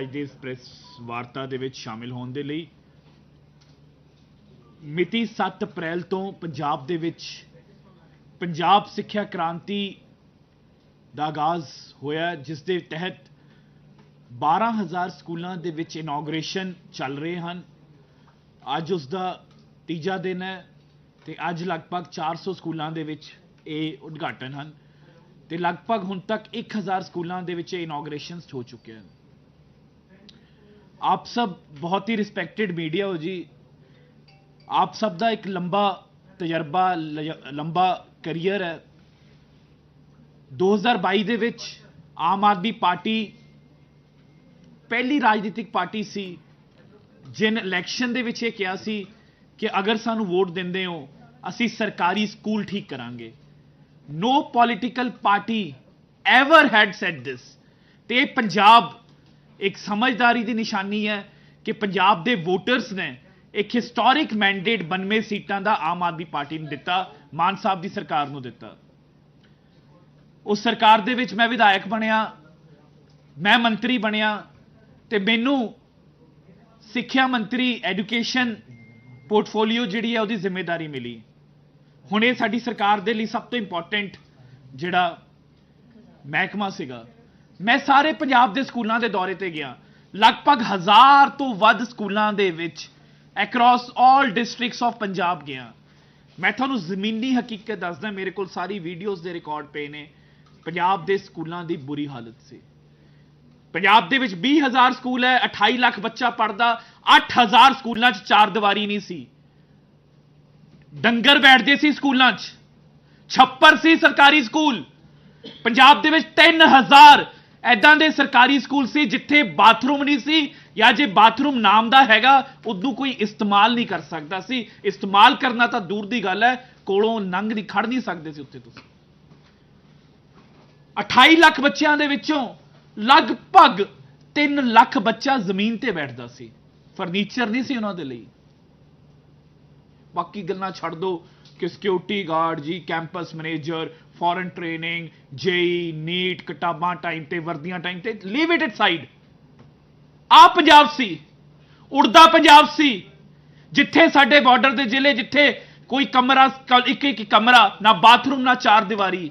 ਅੱਜ ਦੇ ਇਸ ਪ੍ਰੈਸ ਵਾਰਤਾ ਦੇ ਵਿੱਚ ਸ਼ਾਮਿਲ ਹੋਣ ਦੇ ਲਈ ਮਿਤੀ 7 ਅਪ੍ਰੈਲ ਤੋਂ ਪੰਜਾਬ ਦੇ ਵਿੱਚ ਪੰਜਾਬ ਸਿੱਖਿਆ ਕ੍ਰਾਂਤੀ ਦਾ ਆਗਾਜ਼ ਹੋਇਆ ਜਿਸ ਦੇ ਤਹਿਤ 12000 ਸਕੂਲਾਂ ਦੇ ਵਿੱਚ ਇਨੋਗ੍ਰੇਸ਼ਨ ਚੱਲ ਰਹੇ ਹਨ। ਅੱਜ ਉਸ ਦਾ ਤੀਜਾ ਦਿਨ ਹੈ ਤੇ ਅੱਜ ਲਗਭਗ 400 ਸਕੂਲਾਂ ਦੇ ਵਿੱਚ ਇਹ ਉਦਘਾਟਨ ਹਨ ਤੇ ਲਗਭਗ ਹੁਣ ਤੱਕ 1000 ਸਕੂਲਾਂ ਦੇ ਵਿੱਚ ਇਨੋਗ੍ਰੇਸ਼ਨਸ ਹੋ ਚੁੱਕੇ ਹਨ। ਆਪ ਸਭ ਬਹੁਤ ਹੀ ਰਿਸਪੈਕਟਡ ਮੀਡੀਆ ਹੋ ਜੀ। ਆਪ ਸਭ ਦਾ ਇੱਕ ਲੰਬਾ ਤਜਰਬਾ ਲ- ਲੰਬਾ ਕੈਰੀਅਰ ਹੈ। 2022 ਦੇ ਵਿੱਚ ਆਮ ਆਦਮੀ ਪਾਰਟੀ ਪਹਿਲੀ ਰਾਜਨੀਤਿਕ ਪਾਰਟੀ ਸੀ। ਜਿਨ ਇਲੈਕਸ਼ਨ ਦੇ ਵਿੱਚ ਇਹ ਕਿਹਾ ਸੀ ਕਿ ਅਗਰ ਸਾਨੂੰ ਵੋਟ ਦਿੰਦੇ ਹੋ, ਅਸੀਂ ਸਰਕਾਰੀ ਸਕੂਲ ਠੀਕ ਕਰਾਂਗੇ। No political party ever had said this ਤੇ ਪੰਜਾਬ ਇੱਕ ਸਮਝਦਾਰੀ ਦੀ ਨਿਸ਼ਾਨੀ ਹੈ ਕਿ ਪੰਜਾਬ ਦੇ ਵੋਟਰਸ ਨੇ ਇੱਕ ਹਿਸਟੋਰਿਕ ਮੈਂਡੇਟ 92 ਸੀਟਾਂ ਦਾ ਆਮ ਆਦਮੀ ਪਾਰਟੀ ਨੂੰ ਦਿੱਤਾ, ਮਾਨ ਸਾਹਿਬ ਦੀ ਸਰਕਾਰ ਨੂੰ ਦਿੱਤਾ। ਉਸ ਸਰਕਾਰ ਦੇ ਵਿੱਚ ਮੈਂ ਵਿਧਾਇਕ ਬਣਿਆ, ਮੈਂ ਮੰਤਰੀ ਬਣਿਆ ਤੇ ਮੈਨੂੰ ਸਿੱਖਿਆ ਮੰਤਰੀ ਐਜੂਕੇਸ਼ਨ ਪੋਰਟਫੋਲੀਓ ਜਿਹੜੀ ਹੈ ਉਹਦੀ ਜ਼ਿੰਮੇਵਾਰੀ ਮਿਲੀ। ਹੁਣ ਇਹ ਸਾਡੀ ਸਰਕਾਰ ਦੇ ਲਈ ਸਭ ਤੋਂ ਇੰਪੋਰਟੈਂਟ ਜਿਹੜਾ ਮਹਿਕਮਾ ਸੀਗਾ ਮੈਂ ਸਾਰੇ ਪੰਜਾਬ ਦੇ ਸਕੂਲਾਂ ਦੇ ਦੌਰੇ ਤੇ ਗਿਆ। ਲਗਭਗ ਹਜ਼ਾਰ ਤੋਂ ਵੱਧ ਸਕੂਲਾਂ ਦੇ ਵਿੱਚ ਅਕ੍ਰੋਸ 올 ਡਿਸਟ੍ਰਿਕਟਸ ਆਫ ਪੰਜਾਬ ਗਿਆ। ਮੈਂ ਤੁਹਾਨੂੰ ਜ਼ਮੀਨੀ ਹਕੀਕਤ ਦੱਸਦਾ, ਮੇਰੇ ਕੋਲ ਸਾਰੀ ਵੀਡੀਓਜ਼ ਦੇ ਰਿਕਾਰਡ ਪਏ ਨੇ। ਪੰਜਾਬ ਦੇ ਸਕੂਲਾਂ ਦੀ ਬੁਰੀ ਹਾਲਤ ਸੀ। ਪੰਜਾਬ ਦੇ ਵਿੱਚ 20000 ਸਕੂਲ ਹੈ 28 ਲੱਖ ਬੱਚਾ ਪੜਦਾ 8000 ਸਕੂਲਾਂ 'ਚ ਚਾਰ ਦੀਵਾਰੀ ਨਹੀਂ ਸੀ। ਡੰਗਰ ਬੈਠਦੇ ਸੀ ਸਕੂਲਾਂ 'ਚ, ਛੱਪਰ ਸੀ ਸਰਕਾਰੀ ਸਕੂਲ। ਪੰਜਾਬ ਦੇ ਵਿੱਚ 3000 ਐਦਾਂ ਦੇ ਸਰਕਾਰੀ ਸਕੂਲ ਸੀ ਜਿੱਥੇ ਬਾਥਰੂਮ ਨਹੀਂ ਸੀ ਜਾਂ ਜੇ ਬਾਥਰੂਮ ਨਾਮ ਦਾ ਹੈਗਾ, ਉਦੋਂ ਕੋਈ ਇਸਤੇਮਾਲ ਨਹੀਂ ਕਰ ਸਕਦਾ ਸੀ। ਇਸਤੇਮਾਲ ਕਰਨਾ ਤਾਂ ਦੂਰ ਦੀ ਗੱਲ ਹੈ, ਕੋਲੋਂ ਲੰਘ ਨਹੀਂ, ਖੜ ਨਹੀਂ ਸਕਦੇ ਸੀ ਉੱਥੇ ਤੁਸੀਂ। 28 ਲੱਖ ਬੱਚਿਆਂ ਦੇ ਵਿੱਚੋਂ ਲਗਭਗ 3 ਲੱਖ ਬੱਚਾ ਜ਼ਮੀਨ ਤੇ ਬੈਠਦਾ ਸੀ। ਫਰਨੀਚਰ ਨਹੀਂ ਸੀ ਉਹਨਾਂ ਦੇ ਲਈ। ਬਾਕੀ ਗੱਲਾਂ ਛੱਡ ਦਿਓ ਕਿ ਸਿਕਿਉਰਿਟੀ ਗਾਰਡ ਜੀ campus manager foreign training JEE NEET ਕਿਤਾਬਾਂ ਟਾਈਮ ਤੇ, ਵਰਦੀਆਂ ਟਾਈਮ ਤੇ ਲੀਵ ਇਟ ਸਾਈਡ ਆ ਪੰਜਾਬ ਸੀ, ਉੜਦਾ ਪੰਜਾਬ ਸੀ, ਜਿੱਥੇ ਸਾਡੇ ਬਾਰਡਰ ਦੇ ਜ਼ਿਲ੍ਹੇ, ਜਿੱਥੇ ਕੋਈ ਕਮਰਾ ਇੱਕ ਇੱਕ ਕਮਰਾ, ਨਾ ਬਾਥਰੂਮ ਨਾ ਚਾਰ ਦੀਵਾਰੀ।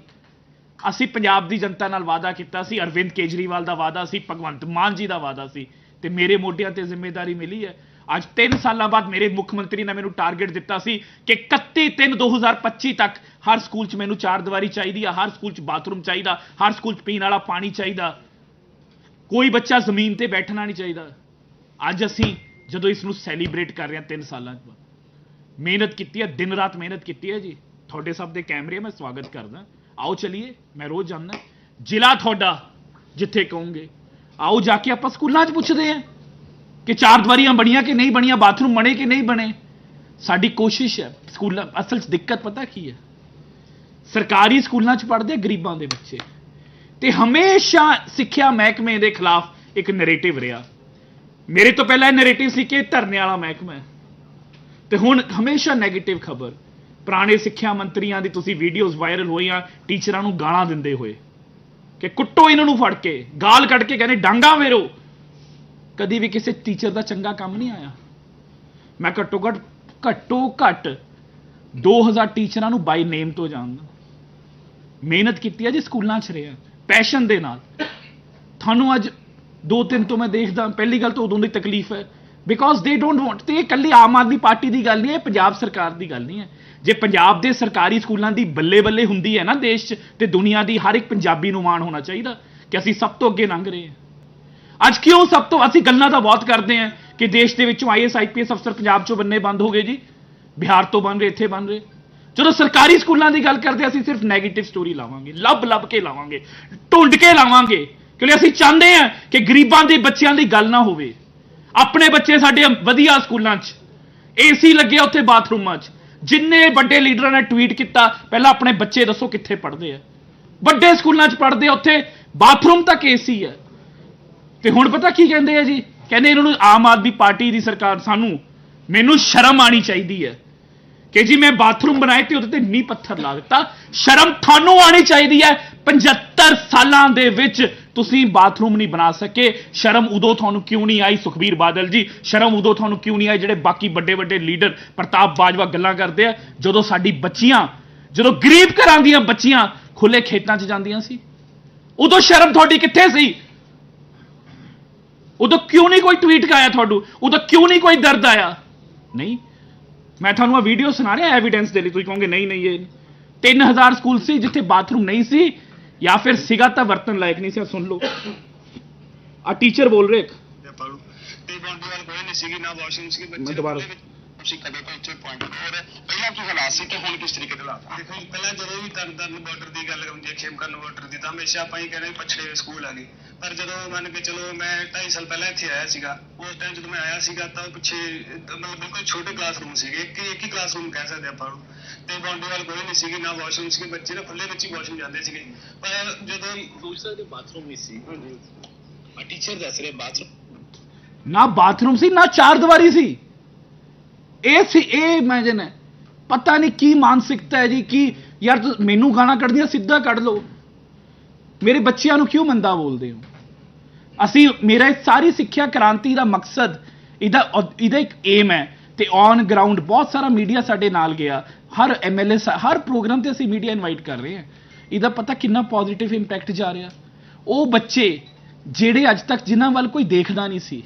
ਅਸੀਂ ਪੰਜਾਬ ਦੀ ਜਨਤਾ ਨਾਲ ਵਾਅਦਾ ਕੀਤਾ ਸੀ, ਅਰਵਿੰਦ ਕੇਜਰੀਵਾਲ ਦਾ ਵਾਅਦਾ ਸੀ, ਭਗਵੰਤ ਮਾਨ ਜੀ ਦਾ ਵਾਅਦਾ ਸੀ, ਤੇ ਮੇਰੇ ਮੋਢਿਆਂ ਤੇ ਜ਼ਿੰਮੇਵਾਰੀ ਮਿਲੀ ਹੈ। ਅੱਜ 3 ਸਾਲਾਂ ਬਾਅਦ ਮੇਰੇ ਮੁੱਖ ਮੰਤਰੀ ਨੇ ਮੈਨੂੰ ਟਾਰਗੇਟ ਦਿੱਤਾ ਸੀ ਕਿ 31 3 2025 ਤੱਕ ਹਰ ਸਕੂਲ 'ਚ ਮੈਨੂੰ ਚਾਰ ਦੀਵਾਰੀ ਚਾਹੀਦੀ ਆ, ਹਰ ਸਕੂਲ 'ਚ ਬਾਥਰੂਮ ਚਾਹੀਦਾ, ਹਰ ਸਕੂਲ 'ਚ ਪੀਣ ਵਾਲਾ ਪਾਣੀ ਚਾਹੀਦਾ। ਕੋਈ ਬੱਚਾ ਜ਼ਮੀਨ ਤੇ ਬੈਠਣਾ ਨਹੀਂ ਚਾਹੀਦਾ। ਅੱਜ ਅਸੀਂ ਜਦੋਂ ਇਸ ਨੂੰ ਸੈਲੀਬ੍ਰੇਟ ਕਰ ਰਹੇ ਹਾਂ 3 ਸਾਲਾਂ ਬਾਅਦ, ਮਿਹਨਤ ਕੀਤੀ ਹੈ, ਦਿਨ ਰਾਤ ਮਿਹਨਤ ਕੀਤੀ ਹੈ ਜੀ। ਤੁਹਾਡੇ ਸਭ ਦੇ ਕੈਮਰੇ ਮੈਂ ਸਵਾਗਤ ਕਰਦਾ। ਆਓ ਚਲਿਏ, ਮੈਂ ਰੋਜ਼ ਜਾਂਦਾ। ਜ਼ਿਲ੍ਹਾ ਤੁਹਾਡਾ ਜਿੱਥੇ ਕਹੋਗੇ। ਆਓ ਜਾ ਕੇ ਆਪਾਂ ਸਕੂਲਾਂ 'ਚ ਪੁੱਛਦੇ ਆਂ ਕਿ ਚਾਰ ਦੀਵਾਰੀਆਂ ਬਣੀਆਂ ਕਿ ਨਹੀਂ ਬਣੀਆਂ, ਬਾਥਰੂਮ ਬਣੇ ਕਿ ਨਹੀਂ ਬਣੇ? ਸਾਡੀ ਕੋਸ਼ਿਸ਼ ਹੈ, ਸਕੂਲਾਂ, ਅਸਲ 'ਚ ਦਿੱਕਤ ਪਤਾ ਕੀ ਹੈ? ਸਰਕਾਰੀ ਸਕੂਲਾਂ 'ਚ ਪੜ੍ਹਦੇ ਗਰੀਬਾਂ ਦੇ ਬੱਚੇ। ਤੇ ਹਮੇਸ਼ਾ ਸਿੱਖਿਆ ਮਹਿਕਮੇ ਦੇ ਖਿਲਾਫ ਇੱਕ ਨੈਰੇਟਿਵ ਰਿਹਾ। ਮੇਰੇ ਤੋਂ ਪਹਿਲਾਂ ਇਹ ਨੈਰੇਟਿਵ ਸੀ ਕਿ ਧਰਨੇ ਵਾਲਾ ਮਹਿਕਮਾ ਹੈ। ਤੇ ਹੁਣ ਹਮੇਸ਼ਾ 네ਗੇਟਿਵ ਖਬਰ। ਪੁਰਾਣੇ ਸਿੱਖਿਆ ਮੰਤਰੀਆਂ ਦੀ ਤੁਸੀਂ ਵੀਡੀਓਜ਼ ਵਾਇਰਲ ਹੋਈਆਂ ਟੀਚਰਾਂ ਨੂੰ ਗਾਲਾਂ ਦਿੰਦੇ ਹੋਏ। ਕਿ ਕੁੱਟੋ ਇਹਨਾਂ ਨੂੰ ਫੜ ਕੇ, ਗਾਲ ਕੱਢ ਕੇ ਕਹਿੰਦੇ, ਡਾਂਗਾ ਮੇਰੋ। ਕਦੀ ਵੀ ਕਿਸੇ ਟੀਚਰ ਦਾ ਚੰਗਾ ਕੰਮ ਨਹੀਂ ਆਇਆ। ਮੈਂ ਘੱਟੋ ਘੱਟ ਘੱਟੋ ਘੱਟ 2000 ਟੀਚਰਾਂ ਨੂੰ ਬਾਈ ਨੇਮ ਤੋਂ ਜਾਣਦਾ। ਮਿਹਨਤ ਕੀਤੀ ਹੈ ਜੀ ਸਕੂਲਾਂ 'ਚ ਰਿਹਾ ਪੈਸ਼ਨ ਦੇ ਨਾਲ। ਤੁਹਾਨੂੰ ਅੱਜ ਦੋ ਤਿੰਨ ਤੋਂ ਮੈਂ ਦੇਖਦਾ, ਪਹਿਲੀ ਗੱਲ ਤਾਂ ਉਦੋਂ ਦੀ ਤਕਲੀਫ ਹੈ। ਬਿਕੋਜ਼ ਦੇ ਡੋਨਟ ਵਾਂਟ ਤੇ ਇਹ ਇਕੱਲੀ ਆਮ ਆਦਮੀ ਪਾਰਟੀ ਦੀ ਗੱਲ ਨਹੀਂ ਹੈ ਪੰਜਾਬ ਸਰਕਾਰ ਦੀ ਗੱਲ ਨਹੀਂ ਹੈ। ਜੇ ਪੰਜਾਬ ਦੇ ਸਰਕਾਰੀ ਸਕੂਲਾਂ ਦੀ ਬੱਲੇ ਬੱਲੇ ਹੁੰਦੀ ਹੈ ਨਾ ਦੇਸ਼ 'ਚ, ਤੇ ਦੁਨੀਆ ਦੀ ਹਰ ਇੱਕ ਪੰਜਾਬੀ ਨੂੰ ਮਾਣ ਹੋਣਾ ਚਾਹੀਦਾ ਕਿ ਅਸੀਂ ਸਭ ਤੋਂ ਅੱਗੇ ਲੰਘ ਰਹੇ ਹਾਂ। ਅੱਜ ਕਿਉਂ ਸਭ ਤੋਂ ਅਸੀਂ ਗੱਲਾਂ ਤਾਂ ਬਹੁਤ ਕਰਦੇ ਹਾਂ ਕਿ ਦੇਸ਼ ਦੇ ਵਿੱਚੋਂ ਆਈਐਸ ਆਈਪੀਐਸ ਅਫਸਰ ਪੰਜਾਬ 'ਚੋਂ ਬੰਨੇ ਬੰਦ ਹੋ ਗਏ ਜੀ, ਬਿਹਾਰ ਤੋਂ ਬਣ ਰਹੇ, ਇੱਥੇ ਬਣ ਰਹੇ। ਜਦੋਂ ਸਰਕਾਰੀ ਸਕੂਲਾਂ ਦੀ ਗੱਲ ਕਰਦੇ ਅਸੀਂ ਸਿਰਫ 네ਗੇਟਿਵ ਸਟੋਰੀ ਲਾਵਾਂਗੇ, ਲੱਭ ਲੱਭ ਕੇ ਲਾਵਾਂਗੇ, ਢੂੰਡ ਕੇ ਲਾਵਾਂਗੇ, ਕਿਉਂਕਿ ਅਸੀਂ ਚਾਹੁੰਦੇ ਹਾਂ ਕਿ ਗਰੀਬਾਂ ਦੇ ਬੱਚਿਆਂ ਦੀ ਗੱਲ ਨਾ ਹੋਵੇ। ਆਪਣੇ ਬੱਚੇ ਸਾਡੇ ਵਧੀਆ ਸਕੂਲਾਂ 'ਚ ਏਸੀ ਲੱਗਿਆ ਉੱਥੇ ਬਾਥਰੂਮਾਂ 'ਚ। ਜਿੰਨੇ ਵੱਡੇ ਲੀਡਰਾਂ ਨੇ ਟਵੀਟ ਕੀਤਾ, ਪਹਿਲਾਂ ਆਪਣੇ ਬੱਚੇ ਦੱਸੋ ਕਿੱਥੇ ਪੜ੍ਹਦੇ ਆ। ਵੱਡੇ ਸਕੂਲਾਂ 'ਚ ਪੜ੍ਹਦੇ ਆ, ਉੱਥੇ ਬਾਥਰੂਮ ਤੱਕ ਏਸੀ ਹੈ। ਤੇ ਹੁਣ ਪਤਾ ਕੀ ਕਹਿੰਦੇ ਆ ਜੀ? ਕਹਿੰਦੇ ਇਹਨਾਂ ਨੂੰ ਆਮ ਆਦਮੀ ਪਾਰਟੀ ਦੀ ਸਰਕਾਰ ਸਾਨੂੰ ਮੈਨੂੰ ਸ਼ਰਮ ਆਣੀ ਚਾਹੀਦੀ ਹੈ ਕਿ ਜੀ ਮੈਂ ਬਾਥਰੂਮ ਬਣਾਏ ਤੇ ਉਹਦੇ ਤੇ ਨੀ ਪੱਥਰ ਲਾ ਦਿੱਤਾ। ਸ਼ਰਮ ਤੁਹਾਨੂੰ ਆਣੀ ਚਾਹੀਦੀ ਹੈ। 75 ਸਾਲਾਂ ਦੇ ਵਿੱਚ ਤੁਸੀਂ ਬਾਥਰੂਮ ਨਹੀਂ ਬਣਾ ਸਕੇ। ਸ਼ਰਮ ਉਦੋਂ ਤੁਹਾਨੂੰ ਕਿਉਂ ਨਹੀਂ ਆਈ, ਸੁਖਬੀਰ ਬਾਦਲ ਜੀ? ਸ਼ਰਮ ਉਦੋਂ ਤੁਹਾਨੂੰ ਕਿਉਂ ਨਹੀਂ ਆਈ ਜਿਹੜੇ ਬਾਕੀ ਵੱਡੇ ਵੱਡੇ ਲੀਡਰ ਪ੍ਰਤਾਪ ਬਾਜਵਾ ਗੱਲਾਂ ਕਰਦੇ ਆ? ਜਦੋਂ ਸਾਡੀ ਬੱਚੀਆਂ, ਜਦੋਂ ਗਰੀਬ ਘਰਾਂ ਦੀਆਂ ਬੱਚੀਆਂ ਖੁੱਲੇ ਖੇਤਾਂ 'ਚ ਜਾਂਦੀਆਂ ਸੀ, ਉਦੋਂ ਸ਼ਰਮ ਤੁਹਾਡੀ ਕਿੱਥੇ ਸੀ? ਉਦੋਂ ਕਿਉਂ ਨਹੀਂ ਕੋਈ ਟਵੀਟ ਆਇਆ ਤੁਹਾਨੂੰ ਉਦੋਂ ਕਿਉਂ ਨਹੀਂ ਕੋਈ ਦਰਦ ਆਇਆ ਨਹੀਂ ਮੈਂ ਤੁਹਾਨੂੰ ਆ ਵੀਡੀਓ ਸੁਣਾ ਰਿਹਾ ਐਵੀਡੈਂਸ ਦੇ ਲਈ ਤੁਸੀਂ ਕਹੋਗੇ ਨਹੀਂ ਨਹੀਂ ਇਹ 3000 ਸਕੂਲ ਸੀ ਜਿੱਥੇ ਬਾਥਰੂਮ ਨਹੀਂ ਸੀ ਜਾਂ ਫਿਰ ਸੀਗਾ ਤਾਂ ਵਰਤਨ ਲਾਇਕ ਨਹੀਂ ਸੀ ਆਹ ਸੁਣ ਲਓ ਆ ਟੀਚਰ ਬੋਲ ਰਹੇ ਇੱਕ ਤੇ ਪੜੂ ਤੇ ਬਾਉਂਡਰੀ ਵਾਲ ਕੋਈ ਨਹੀਂ ਸੀਗੀ ਨਾ ਵਾਸ਼ਰੂਮ ਸੀ ਬੱਚੇ ਮੈਂ ਦੁਬਾਰਾ- ਦੇ ਵਿੱਚ ਤੁਸੀਂ ਕਦੇ ਕੋਈ ਇੱਥੇ ਪੁਆਇੰਟ ਹੋਰ ਪਹਿਲਾਂ ਕੀ ਹਾਲਾਤ ਸੀ ਤੇ ਹੁਣ ਕਿਸ ਤਰੀਕੇ ਦੇ ਹਾਲਾਤ ਆ? ਦੇਖੋ ਜੀ, ਪਹਿਲਾਂ ਜਦੋਂ ਵੀ ਤਰਨਤਾਰਨ ਬਾਰਡਰ ਦੀ ਗੱਲ ਹੁੰਦੀ ਹੈ ਖੇਮਕਰਨ ਬਾਰਡਰ ਦੀ ਤਾਂ ਹਮੇਸ਼ਾ ਆਪਾਂ ਹੀ ਕਹਿੰਦੇ ਵੀ ਪਛੜੇ ਸਕੂਲ ਆ ਗਏ। ਪਰ ਜਦੋਂ ਮੰਨ ਕੇ ਚਲੋ ਮੈਂ 2.5 ਸਾਲ ਪਹਿਲਾਂ ਇੱਥੇ ਆਇਆ ਸੀਗਾ ਉਸ ਟਾਈਮ ਜਦੋਂ ਮੈਂ ਆਇਆ ਸੀਗਾ ਤਾਂ ਪਿੱਛੇ ਮਤਲਬ ਬਿਲਕੁਲ ਛੋਟੇ ਕਲਾਸਰੂਮ ਸੀਗੇ। ਇੱਕ ਇੱਕ ਹੀ ਕਲਾਸਰੂਮ ਕਹਿ ਸਕਦੇ ਆਪਾਂ ਨੂੰ ਤੇ ਬਾਉਂਡਰੀ ਵਾਲ ਕੋਈ ਨਹੀਂ ਸੀਗੀ ਨਾ ਵਾਸ਼ਰੂਮ ਸੀਗੇ ਬੱਚੇ ਨਾ ਖੁੱਲੇ ਵਿੱਚ ਹੀ ਵਾਸ਼ਰੂਮ ਜਾਂਦੇ ਸੀਗੇ। ਪਰ ਜਦੋਂ ਦੂਸਰਾ ਦੇ ਬਾਥਰੂਮ ਨਹੀਂ ਸੀ। ਆ ਟੀਚਰ ਦੱਸ ਰਹੇ ਬਾਥਰੂਮ ਨਾ ਬਾਥਰੂਮ ਸੀ ਨਾ ਚਾਰ ਦੀਵਾਰੀ ਸੀ। ਇਹ ਸੀ, ਇਹ ਇਮੇਜਿਨ ਹੈ। ਪਤਾ ਨਹੀਂ ਕੀ ਮਾਨਸਿਕਤਾ ਹੈ ਜੀ, ਕੀ ਯਾਰ ਤੁਸੀਂ ਮੈਨੂੰ ਗਾਣਾ ਕੱਢਦੀਆਂ ਸਿੱਧਾ ਕੱਢ ਲਓ। ਮੇਰੇ ਬੱਚਿਆਂ ਨੂੰ ਕਿਉਂ ਮੰਦਾ ਬੋਲਦੇ ਹੋ? ਅਸੀਂ, ਮੇਰਾ ਇਹ ਸਾਰੀ ਸਿੱਖਿਆ ਕ੍ਰਾਂਤੀ ਦਾ ਮਕਸਦ, ਇਹਦਾ ਇਹਦਾ ਇੱਕ ਏਮ ਹੈ ਤੇ ਔਨ ਗਰਾਊਂਡ ਬਹੁਤ ਸਾਰਾ ਮੀਡੀਆ ਸਾਡੇ ਨਾਲ ਗਿਆ। ਹਰ ਐਮਐਲਏ ਹਰ ਪ੍ਰੋਗਰਾਮ ਤੇ ਅਸੀਂ ਮੀਡੀਆ ਇਨਵਾਈਟ ਕਰ ਰਹੇ ਹਾਂ। ਇਹਦਾ ਪਤਾ ਕਿੰਨਾ ਪੋਜ਼ਿਟਿਵ ਇੰਪੈਕਟ ਜਾ ਰਿਹਾ। ਉਹ ਬੱਚੇ ਜਿਹੜੇ ਅੱਜ ਤੱਕ ਜਿਨ੍ਹਾਂ ਵੱਲ ਕੋਈ ਦੇਖਦਾ ਨਹੀਂ ਸੀ,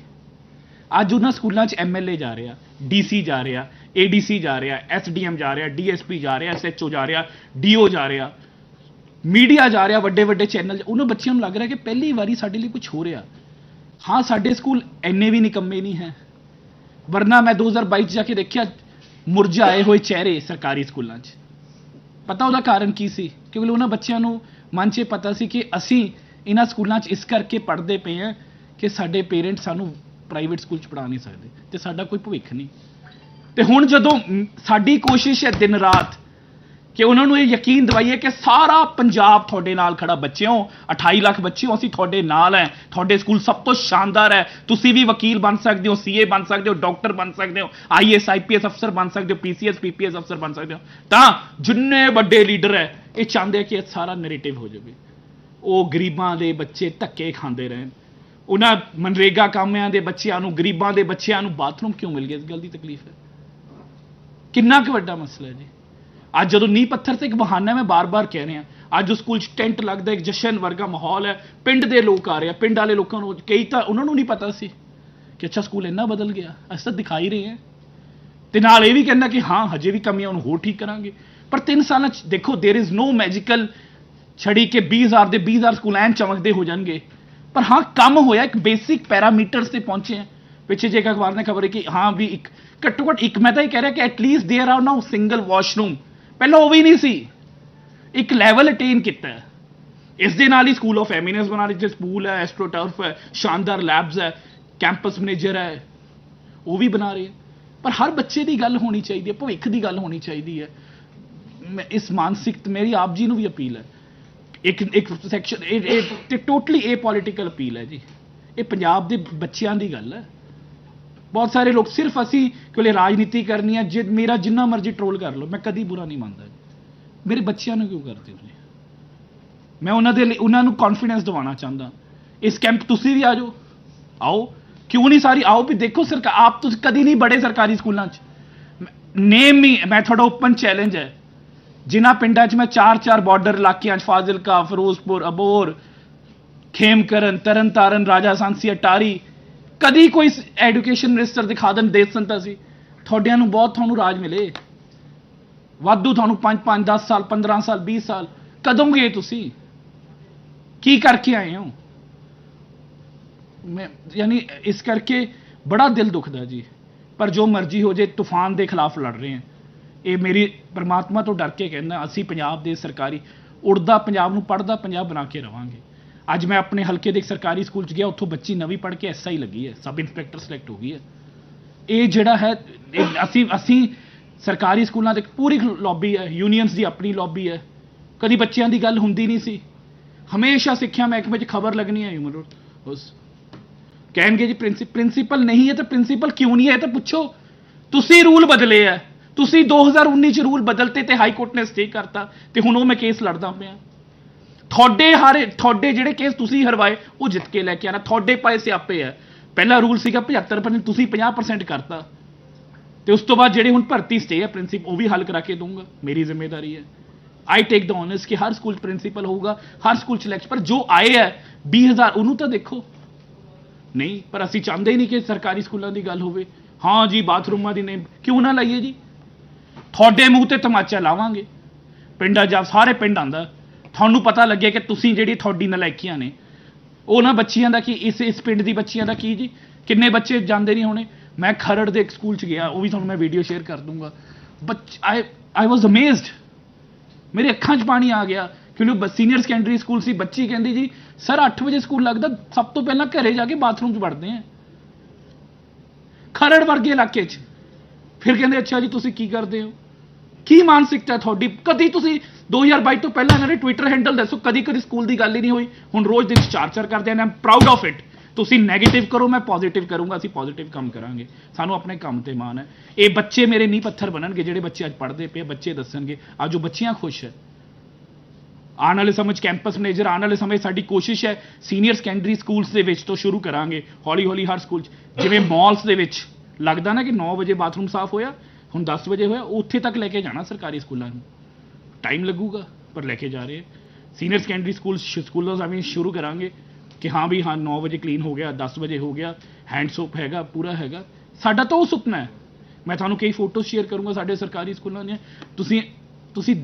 ਅੱਜ ਉਹਨਾਂ ਸਕੂਲਾਂ 'ਚ ਐਮਐਲਏ ਜਾ ਰਿਹਾ। ਡੀਸੀ ਜਾ ਰਿਹਾ ਏਡੀਸੀ ਜਾ ਰਿਹਾ ਐਸਡੀਐਮ ਜਾ ਰਿਹਾ ਡੀਐਸਪੀ ਜਾ ਰਿਹਾ ਐਸਐਚਓ ਜਾ ਰਿਹਾ ਡੀਓ ਜਾ ਰਿਹਾ ਮੀਡੀਆ ਜਾ ਰਿਹਾ ਵੱਡੇ ਵੱਡੇ ਚੈਨਲ ਉਹਨਾਂ ਬੱਚਿਆਂ ਨੂੰ ਲੱਗ ਰਿਹਾ ਕਿ ਪਹਿਲੀ ਵਾਰੀ ਸਾਡੇ ਲਈ ਕੁਝ ਹੋ ਰਿਹਾ। ਹਾਂ ਸਾਡੇ ਸਕੂਲ ਐਨੇ ਵੀ ਨਿਕੰਮੇ ਨਹੀਂ ਹੈ। ਵਰਨਾ ਮੈਂ 2022 'ਚ ਜਾ ਕੇ ਦੇਖਿਆ ਮੁਰਝਾਏ ਹੋਏ ਚਿਹਰੇ ਸਰਕਾਰੀ ਸਕੂਲਾਂ 'ਚ। ਪਤਾ ਉਹਦਾ ਕਾਰਨ ਕੀ ਸੀ? ਕਿਉਂਕਿ ਉਹਨਾਂ ਬੱਚਿਆਂ ਨੂੰ ਮਨ 'ਚ ਪਤਾ ਸੀ ਕਿ ਅਸੀਂ ਇਹਨਾਂ ਸਕੂਲਾਂ 'ਚ ਇਸ ਕਰਕੇ ਪੜ੍ਹਦੇ ਪਏ ਹਾਂ ਕਿ ਸਾਡੇ ਪੇਰੈਂਟਸ ਸਾਨੂੰ ਪ੍ਰਾਈਵੇਟ ਸਕੂਲ 'ਚ ਪੜ੍ਹਾ ਨਹੀਂ ਸਕਦੇ ਤੇ ਸਾਡਾ ਕੋਈ ਭਵਿੱਖ ਨਹੀਂ। ਤੇ ਹੁਣ ਜਦੋਂ ਸਾਡੀ ਕੋਸ਼ਿਸ਼ ਹੈ ਦਿਨ ਰਾਤ ਕਿ ਉਹਨਾਂ ਨੂੰ ਇਹ ਯਕੀਨ ਦਵਾਈਏ ਕਿ ਸਾਰਾ ਪੰਜਾਬ ਤੁਹਾਡੇ ਨਾਲ ਖੜਾ ਬੱਚਿਓ 28 ਲੱਖ ਬੱਚਿਓ, ਅਸੀਂ ਤੁਹਾਡੇ ਨਾਲ ਹੈ, ਤੁਹਾਡੇ ਸਕੂਲ ਸਭ ਤੋਂ ਸ਼ਾਨਦਾਰ ਹੈ। ਤੁਸੀਂ ਵੀ ਵਕੀਲ ਬਣ ਸਕਦੇ ਹੋ, ਸੀਏ ਬਣ ਸਕਦੇ ਹੋ, ਡਾਕਟਰ ਬਣ ਸਕਦੇ ਹੋ ਆਈਐਸ ਆਈਪੀਐਸ ਅਫਸਰ ਬਣ ਸਕਦੇ ਹੋ ਪੀਸੀਐਸ ਪੀਪੀਐਸ ਅਫਸਰ ਬਣ ਸਕਦੇ ਹੋ। ਤਾਂ ਜਿੰਨੇ ਵੱਡੇ ਲੀਡਰ ਹੈ, ਇਹ ਚਾਹੁੰਦੇ ਕਿ ਇਹ ਸਾਰਾ ਨੈਰੇਟਿਵ ਹੋ ਜਾਵੇ। ਉਹ ਗਰੀਬਾਂ ਦੇ ਬੱਚੇ ਧੱਕੇ ਖਾਂਦੇ ਰਹਿਣ। ਉਹਨਾਂ ਮਨਰੇਗਾ ਕਾਮਿਆਂ ਦੇ ਬੱਚਿਆਂ ਨੂੰ ਗਰੀਬਾਂ ਦੇ ਬੱਚਿਆਂ ਨੂੰ ਬਾਥਰੂਮ ਕਿਉਂ ਮਿਲ ਗਿਆ ਇਸ ਗੱਲ ਦੀ ਤਕਲੀਫ ਹੈ ਕਿੰਨਾ ਕੁ ਵੱਡਾ ਮਸਲਾ ਹੈ ਜੀ ਅੱਜ ਜਦੋਂ ਨੀਂਹ ਪੱਥਰ ਤੇ ਇੱਕ ਬਹਾਨਾ ਹੈ, ਮੈਂ ਬਾਰ-ਬਾਰ ਕਹਿ ਰਿਹਾ ਅੱਜ ਉਸ ਸਕੂਲ 'ਚ ਟੈਂਟ ਲੱਗਦਾ ਇੱਕ ਜਸ਼ਨ ਵਰਗਾ ਮਾਹੌਲ ਹੈ ਪਿੰਡ ਦੇ ਲੋਕ ਆ ਰਹੇ ਆ ਪਿੰਡ ਵਾਲੇ ਲੋਕਾਂ ਨੂੰ ਕਈ ਤਾਂ ਉਹਨਾਂ ਨੂੰ ਨਹੀਂ ਪਤਾ ਸੀ ਕਿ ਅੱਛਾ ਸਕੂਲ ਇੰਨਾ ਬਦਲ ਗਿਆ ਅਸੀਂ ਤਾਂ ਦਿਖਾਈ ਰਹੇ ਹਾਂ ਤੇ ਨਾਲ ਇਹ ਵੀ ਕਹਿੰਦਾ ਕਿ ਹਾਂ ਹਜੇ ਵੀ ਕਮੀਆਂ ਉਹਨੂੰ ਹੋਰ ਠੀਕ ਕਰਾਂਗੇ ਪਰ 3 ਸਾਲਾਂ 'ਚ ਦੇਖੋ देयर इज नो ਮੈਜੀਕਲ ਛੜੀ ਕਿ 20000 ਦੇ 20000 ਸਕੂਲ ਐਨ ਚਮਕਦੇ ਹੋ ਜਾਣਗੇ ਪਰ ਹਾਂ ਕੰਮ ਹੋਇਆ ਇੱਕ ਬੇਸਿਕ ਪੈਰਾਮੀਟਰਸ ਤੇ ਪਹੁੰਚੇ ਆ ਪਿੱਛੇ ਜੇ ਇੱਕ ਅਖਬਾਰ ਨੇ ਖਬਰ ਹੈ ਕਿ ਹਾਂ ਵੀ ਇੱਕ ਘੱਟੋ ਘੱਟ ਇੱਕ ਮੈਂ ਤਾਂ ਇਹ ਕਹਿ ਰਿਹਾ ਕਿ at least there are now single washroom ਪਹਿਲਾਂ ਉਹ ਵੀ ਨਹੀਂ ਸੀ ਇੱਕ ਲੈਵਲ ਅਟੇਨ ਕੀਤਾ ਹੈ ਇਸ ਦੇ ਨਾਲ ਹੀ ਸਕੂਲ ਆਫ ਐਮੀਨੈਂਸ ਬਣਾ ਲਈ ਜਿਸ ਸਕੂਲ ਹੈ ਐਸਟ੍ਰੋਟਰਫ ਹੈ ਸ਼ਾਨਦਾਰ ਲੈਬਸ ਹੈ ਕੈਂਪਸ ਮੈਨੇਜਰ ਹੈ ਉਹ ਵੀ ਬਣਾ ਰਹੇ ਹੈ ਪਰ ਹਰ ਬੱਚੇ ਦੀ ਗੱਲ ਹੋਣੀ ਚਾਹੀਦੀ ਹੈ ਭਵਿੱਖ ਦੀ ਗੱਲ ਹੋਣੀ ਚਾਹੀਦੀ ਹੈ ਮੈਂ ਇਸ ਮਾਨਸਿਕ ਮੇਰੀ ਆਪ ਜੀ ਨੂੰ ਵੀ ਅਪੀਲ ਹੈ ਇੱਕ ਇੱਕ ਸੈਕਸ਼ਨ ਇਹ ਇਹ ਤੇ ਟੋਟਲੀ ਇਹ ਪੋਲਿਟੀਕਲ ਅਪੀਲ ਹੈ ਜੀ। ਇਹ ਪੰਜਾਬ ਦੇ ਬੱਚਿਆਂ ਦੀ ਗੱਲ ਹੈ। ਬਹੁਤ ਸਾਰੇ ਲੋਕ ਸਿਰਫ ਅਸੀਂ ਕੋਲੇ ਰਾਜਨੀਤੀ ਕਰਨੀ ਹੈ, ਜੇ, ਮੇਰਾ ਜਿੰਨਾ ਮਰਜ਼ੀ ਟਰੋਲ ਕਰ ਲਓ, ਮੈਂ ਕਦੀ ਬੁਰਾ ਨਹੀਂ ਮੰਨਦਾ। ਮੇਰੇ ਬੱਚਿਆਂ ਨੂੰ ਕਿਉਂ ਕਰਦੇ ਤੁਸੀਂ ਮੈਂ ਉਹਨਾਂ ਦੇ ਲਈ, ਉਹਨਾਂ ਨੂੰ ਕੌਨਫੀਡੈਂਸ ਦਿਵਾਉਣਾ ਚਾਹੁੰਦਾ। ਇਸ ਕੈਂਪ ਤੁਸੀਂ ਵੀ ਆ ਜਾਓ। ਆਓ। ਕਿਉਂ ਨਹੀਂ ਸਾਰੀ, ਆਓ ਵੀ ਦੇਖੋ ਸਰਕਾਰ ਆਪ ਤੁਸੀਂ ਕਦੀ ਨਹੀਂ ਬੜੇ ਸਰਕਾਰੀ ਸਕੂਲਾਂ 'ਚ। ਨੇਮ ਹੀ, ਮੈਂ ਤੁਹਾਡਾ ਓਪਨ ਚੈਲੰਜ ਹੈ। ਜਿਨ੍ਹਾਂ ਪਿੰਡਾਂ 'ਚ ਮੈਂ ਚਾਰ ਚਾਰ ਬਾਰਡਰ ਇਲਾਕਿਆਂ 'ਚ, ਫਾਜ਼ਿਲਕਾ, ਫਿਰੋਜ਼ਪੁਰ ਅਬੋਰ ਖੇਮਕਰਨ, ਤਰਨਤਾਰਨ ਰਾਜਾ ਸਾਂਸੀ ਅਟਾਰੀ ਕਦੀ ਕੋਈ ਐਜੂਕੇਸ਼ਨ ਮਿਨਿਸਟਰ ਦਿਖਾ ਦੇਣ, ਦੇ ਸੰਤਾ ਸੀ ਤੁਹਾਡਿਆਂ ਨੂੰ ਬਹੁਤ ਤੁਹਾਨੂੰ ਰਾਜ ਮਿਲੇ। ਵਾਧੂ ਤੁਹਾਨੂੰ 5 5 10 ਸਾਲ 15 ਸਾਲ 20 ਸਾਲ, ਕਦੋਂ ਗਏ ਤੁਸੀਂ? ਕੀ ਕਰਕੇ ਆਏ ਹੋ? ਮੈਂ, ਯਾਨੀ ਇਸ ਕਰਕੇ ਬੜਾ ਦਿਲ ਦੁਖਦਾ ਜੀ। ਪਰ ਜੋ ਮਰਜ਼ੀ ਹੋ ਜੇ, ਤੂਫਾਨ ਦੇ ਖਿਲਾਫ ਲੜ ਰਹੇ ਹਾਂ। ਇਹ ਮੇਰੀ ਪਰਮਾਤਮਾ ਤੋਂ ਡਰ ਕੇ ਕਹਿੰਦਾ, ਅਸੀਂ ਪੰਜਾਬ ਦੇ ਸਰਕਾਰੀ, ਉੜਦਾ ਪੰਜਾਬ ਨੂੰ ਪੜਦਾ ਪੰਜਾਬ ਬਣਾ ਕੇ ਰਵਾਂਗੇ। ਅੱਜ ਮੈਂ ਆਪਣੇ ਹਲਕੇ ਦੇ ਇੱਕ ਸਰਕਾਰੀ ਸਕੂਲ 'ਚ ਗਿਆ, ਉੱਥੋਂ ਬੱਚੀ ਨਵੀਂ ਪੜ੍ਹ ਕੇ ਐਸਆਈ ਲੱਗੀ ਹੈ, ਸਬ ਇੰਸਪੈਕਟਰ ਸਿਲੈਕਟ ਹੋ ਗਈ ਹੈ। ਇਹ ਜਿਹੜਾ ਹੈ ਅਸੀਂ ਅਸੀਂ ਸਰਕਾਰੀ ਸਕੂਲਾਂ ਦੇ ਪੂਰੀ ਲੌਬੀ ਹੈ, ਯੂਨੀਅਨਸ ਦੀ ਆਪਣੀ ਲੌਬੀ ਹੈ। ਕਦੀ ਬੱਚਿਆਂ ਦੀ ਗੱਲ ਹੁੰਦੀ ਨਹੀਂ ਸੀ। ਹਮੇਸ਼ਾ ਸਿੱਖਿਆ ਮਹਿਕਮੇ 'ਚ ਖਬਰ ਲੱਗਣੀ ਹੈ ਹਿਊਮਨ ਉਸ ਕਹਿਣਗੇ ਜੀ ਪ੍ਰਿੰਸੀਪਲ ਨਹੀਂ ਹੈ ਤਾਂ ਪ੍ਰਿੰਸੀਪਲ ਕਿਉਂ ਨਹੀਂ ਹੈ, ਇਹ ਤਾਂ ਪੁੱਛੋ। ਤੁਸੀਂ ਰੂਲ ਬਦਲੇ ਆ ਤੁਸੀਂ 2019 ਚ ਰੂਲ ਬਦਲਤੇ ਤੇ ਹਾਈ ਕੋਰਟ ਨੇ ਸਟੇ ਕਰਤਾ ਤੇ ਹੁਣ ਉਹ ਮੈਂ ਕੇਸ ਲੜਦਾ ਪਿਆ। ਤੁਹਾਡੇ ਹਾਰੇ, ਤੁਹਾਡੇ ਜਿਹੜੇ ਕੇਸ ਤੁਸੀਂ ਹਰਵਾਏ, ਉਹ ਜਿੱਤ ਕੇ ਲੈ ਕੇ ਆਣਾ। ਤੁਹਾਡੇ ਪਾਏ ਸਿਆਪੇ ਆ। ਪਹਿਲਾ ਰੂਲ ਸੀਗਾ 75% ਤੁਸੀਂ 50% ਕਰਤਾ। ਤੇ ਉਸ ਤੋਂ ਬਾਅਦ ਜਿਹੜੇ ਹੁਣ ਭਰਤੀ ਸਟੇ ਹੈ ਪ੍ਰਿੰਸੀਪ, ਉਹ ਵੀ ਹੱਲ ਕਰਾ ਕੇ ਦਊਂਗਾ। ਮੇਰੀ ਜ਼ਿੰਮੇਵਾਰੀ ਹੈ। ਆਈ ਟੇਕ ਦਾ ਓਨਰਸ ਕਿ ਹਰ ਸਕੂਲ ਪ੍ਰਿੰਸੀਪਲ ਹੋਊਗਾ, ਹਰ ਸਕੂਲ ਚ ਲੈਕਚਰ ਪਰ ਜੋ ਆਏ ਹੈ 20000 ਉਹਨੂੰ ਤਾਂ ਦੇਖੋ। ਨਹੀਂ, ਪਰ ਅਸੀਂ ਚਾਹੁੰਦੇ ਹੀ ਨਹੀਂ ਕਿ ਸਰਕਾਰੀ ਸਕੂਲਾਂ ਦੀ ਗੱਲ ਹੋਵੇ। ਹਾਂ ਜੀ, ਬਾਥਰੂਮਾਂ ਦੀ ਨਹੀਂ ਕਿਉਂ ਨਾ ਲਾਈਏ ਜੀ? ਤੁਹਾਡੇ ਮੂੰਹ ਤੇ ਤਮਾਚਾ ਲਾਵਾਂਗੇ। ਪਿੰਡਾਂ ਜਾ ਸਾਰੇ ਪਿੰਡ ਆਂਦਾ ਤੁਹਾਨੂੰ ਪਤਾ ਲੱਗੇ ਕਿ ਤੁਸੀਂ ਜਿਹੜੀ ਤੁਹਾਡੀ ਨਲਾਇਕੀਆਂ ਨੇ, ਉਹ ਨਾ ਬੱਚੀਆਂ ਦਾ ਕੀ, ਇਸ ਇਸ ਪਿੰਡ ਦੀ ਬੱਚੀਆਂ ਦਾ ਕੀ ਜੀ? ਕਿੰਨੇ ਬੱਚੇ ਜਾਂਦੇ ਨਹੀਂ ਹੋਣੇ? ਮੈਂ ਖਰੜ ਦੇ ਇੱਕ ਸਕੂਲ ਚ ਗਿਆ, ਉਹ ਵੀ ਤੁਹਾਨੂੰ ਮੈਂ ਵੀਡੀਓ ਸ਼ੇਅਰ ਕਰ ਦੂੰਗਾ। ਬੱਚ ਆਈ ਆਈ ਵਾਸ ਅਮੇਜ਼ਡ ਮੇਰੇ ਅੱਖਾਂ 'ਚ ਪਾਣੀ ਆ ਗਿਆ। ਕਿਉਂਕਿ ਸੀਨੀਅਰ ਸੈਕੰਡਰੀ ਸਕੂਲ ਸੀ, ਬੱਚੀ ਕਹਿੰਦੀ ਜੀ, ਸਰ 8 ਵਜੇ ਸਕੂਲ ਲੱਗਦਾ, ਸਭ ਤੋਂ ਪਹਿਲਾਂ ਘਰੇ ਜਾ ਕੇ ਬਾਥਰੂਮ 'ਚ ਵੜਦੇ ਆ। ਖਰੜ ਵਰਗੇ ਇਲਾਕੇ 'ਚ। ਫਿਰ ਕਹਿੰਦੇ ਅੱਛਾ ਜੀ ਤੁਸੀਂ ਕੀ ਕਰਦੇ ਹੋ? ਕੀ ਮਾਨਸਿਕਤਾ ਤੁਹਾਡੀ? ਕਦੀ ਤੁਸੀਂ 2022 ਤੋਂ ਪਹਿਲਾਂ ਇਹਨਾਂ ਦੇ ਟਵਿੱਟਰ ਹੈਂਡਲ ਦੱਸੋ ਕਦੀ ਕਦੀ ਸਕੂਲ ਦੀ ਗੱਲ ਹੀ ਨਹੀਂ ਹੋਈ। ਹੁਣ ਰੋਜ਼ ਦਿਨ 'ਚ ਚਾਰ ਚਾਰ ਕਰਦੇ ਨੇ ਆਮ ਪ੍ਰਾਊਡ ਆਫ ਇਟ ਤੁਸੀਂ 네ਗੇਟਿਵ ਕਰੋ ਮੈਂ ਪੋਜ਼ਿਟਿਵ ਕਰੂੰਗਾ ਅਸੀਂ ਪੋਜ਼ਿਟਿਵ ਕੰਮ ਕਰਾਂਗੇ। ਸਾਨੂੰ ਆਪਣੇ ਕੰਮ ਤੇ ਮਾਣ ਹੈ। ਇਹ ਬੱਚੇ ਮੇਰੇ ਨਹੀਂ ਪੱਥਰ ਬਣਨਗੇ ਜਿਹੜੇ ਬੱਚੇ ਅੱਜ ਪੜ੍ਹਦੇ ਪਏ ਆ, ਬੱਚੇ ਦੱਸਣਗੇ ਅੱਜ ਉਹ ਬੱਚੀਆਂ ਖੁਸ਼ ਹੈ। ਆਉਣ ਵਾਲੇ ਸਮੇਂ 'ਚ ਕੈਂਪਸ ਮੈਨੇਜਰ ਆਉਣ ਵਾਲੇ ਸਮੇਂ 'ਚ ਸਾਡੀ ਕੋਸ਼ਿਸ਼ ਹੈ ਸੀਨੀਅਰ ਸੈਕੰਡਰੀ ਸਕੂਲਸ ਦੇ ਵਿੱਚ ਤੋਂ ਸ਼ੁਰੂ ਕਰਾਂਗੇ ਹੌਲੀ ਹੌਲੀ ਹਰ ਸਕੂਲ 'ਚ। ਜਿਵੇਂ ਮਾਲਸ ਦੇ ਵਿੱਚ ਲੱਗਦਾ ਨਾ ਕਿ 9 ਵਜੇ ਬਾਥਰੂਮ ਸਾਫ਼ ਹੋਇਆ, ਹੁਣ 10 ਵਜੇ ਹੋਇਆ, ਉੱਥੇ ਤੱਕ ਲੈ ਕੇ ਜਾਣਾ ਸਰਕਾਰੀ ਸਕੂਲਾਂ ਨੂੰ। ਟਾਈਮ ਲੱਗੂਗਾ, ਪਰ ਲੈ ਕੇ ਜਾ ਰਹੇ ਸੀਨੀਅਰ ਸੈਕੰਡਰੀ ਸਕੂਲ ਸਕੂਲਾਂ ਦਾ ਵੀ ਸ਼ੁਰੂ ਕਰਾਂਗੇ ਕਿ ਹਾਂ ਵੀ ਹਾਂ 9 ਵਜੇ ਕਲੀਨ ਹੋ ਗਿਆ 10 ਵਜੇ ਹੋ ਗਿਆ ਹੈਂਡ ਸੋਪ ਹੈਗਾ, ਪੂਰਾ ਹੈਗਾ। ਸਾਡਾ ਤਾਂ ਉਹ ਸੁਪਨਾ ਹੈ। ਮੈਂ ਤੁਹਾਨੂੰ ਕਈ ਫੋਟੋ ਸ਼ੇਅਰ ਕਰੂੰਗਾ ਸਾਡੇ ਸਰਕਾਰੀ ਸਕੂਲਾਂ ਦੀਆਂ। ਤੁਸੀਂ ਤੁਸੀਂ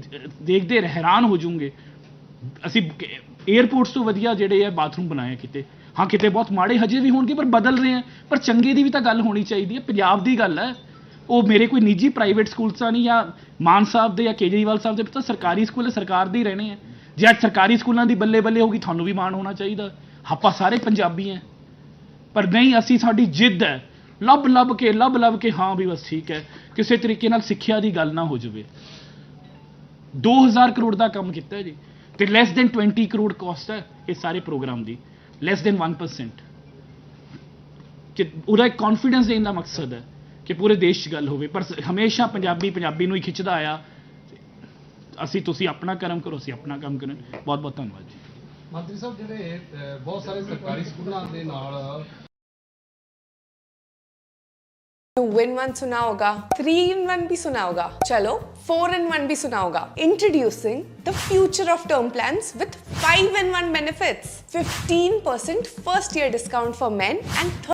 ਦੇਖਦੇ ਹੈਰਾਨ ਹੋ ਜਾਓਗੇ। ਅਸੀਂ 에ਅਰਪੋਰਟਸ ਤੋਂ ਵਧੀਆ ਜਿਹੜੇ ਆ ਬਾਥਰੂਮ ਬਣਾਏ ਕਿਤੇ। ਹਾਂ, ਕਿਤੇ ਬਹੁਤ ਮਾੜੇ ਹਜੇ ਵੀ ਹੋਣਗੇ, ਪਰ ਬਦਲ ਰਹੇ ਆ। ਪਰ ਚੰਗੇ ਦੀ ਵੀ ਤਾਂ ਗੱਲ ਹੋਣੀ ਚਾਹੀਦੀ ਹੈ, ਪੰਜਾਬ ਦੀ ਗੱਲ ਹੈ। ਉਹ ਮੇਰੇ ਕੋਈ ਨਿੱਜੀ ਪ੍ਰਾਈਵੇਟ ਸਕੂਲ ਤਾਂ ਨਹੀਂ, ਜਾਂ ਮਾਨ ਸਾਹਿਬ ਦੇ ਜਾਂ ਕੇਜਰੀਵਾਲ ਸਾਹਿਬ ਦੇ ਤਾਂ ਸਰਕਾਰੀ ਸਕੂਲ ਸਰਕਾਰ ਦੇ ਹੀ ਰਹਿਣੇ ਆ। ਜੇ ਅੱਜ ਸਰਕਾਰੀ ਸਕੂਲਾਂ ਦੀ ਬੱਲੇ ਬੱਲੇ ਹੋਗੀ ਤੁਹਾਨੂੰ ਵੀ ਮਾਣ ਹੋਣਾ ਚਾਹੀਦਾ। ਆਪਾਂ ਸਾਰੇ ਪੰਜਾਬੀ ਆ। ਪਰ ਨਹੀਂ, ਅਸੀਂ ਸਾਡੀ ਜਿੱਦ ਹੈ। ਲੱਭ ਲੱਭ ਕੇ, ਲੱਭ ਲੱਭ ਕੇ, ਹਾਂ ਵੀ ਬਸ ਠੀਕ ਹੈ। ਕਿਸੇ ਤਰੀਕੇ ਨਾਲ ਸਿੱਖਿਆ ਦੀ ਗੱਲ ਨਾ ਹੋ ਜਾਵੇ। 2000 ਕਰੋੜ ਦਾ ਕੰਮ ਕੀਤਾ ਜੀ, ਤੇ ਲੈਸ ਦੈਨ 20 ਕਰੋੜ ਕਾਸਟ ਹੈ ਇਹ ਸਾਰੇ ਪ੍ਰੋਗਰਾਮ ਦੀ। ਲੈਸ ਦੈਨ 1% ਕਿ ਉਹਦਾ ਇੱਕ ਕੌਨਫੀਡੈਂਸ ਦੇਣ ਦਾ ਮਕਸਦ ਹੈ ਕਿ ਪੂਰੇ ਦੇਸ਼ 'ਚ ਗੱਲ ਹੋਵੇ। ਪਰ ਹਮੇਸ਼ਾ ਪੰਜਾਬੀ ਪੰਜਾਬੀ ਨੂੰ ਹੀ ਖਿੱਚਦਾ ਆਇਆ। ਅਸੀਂ, ਤੁਸੀਂ ਆਪਣਾ ਕਰਮ ਕਰੋ, ਅਸੀਂ ਆਪਣਾ ਕੰਮ ਕਰਨ ਬਹੁਤ ਬਹੁਤ ਧੰਨਵਾਦ ਜੀ। ਮੰਤਰੀ ਸਾਹਿਬ, ਜਿਹੜੇ ਬਹੁਤ ਸਾਰੇ ਸਰਕਾਰੀ ਸਕੂਲਾਂ ਦੇ ਨਾਲ टू इन वन सुना होगा थ्री इन वन भी सुना होगा चलो फोर इन वन भी सुना होगा introducing the future of term plans with five in one benefits 15% first year discount for men and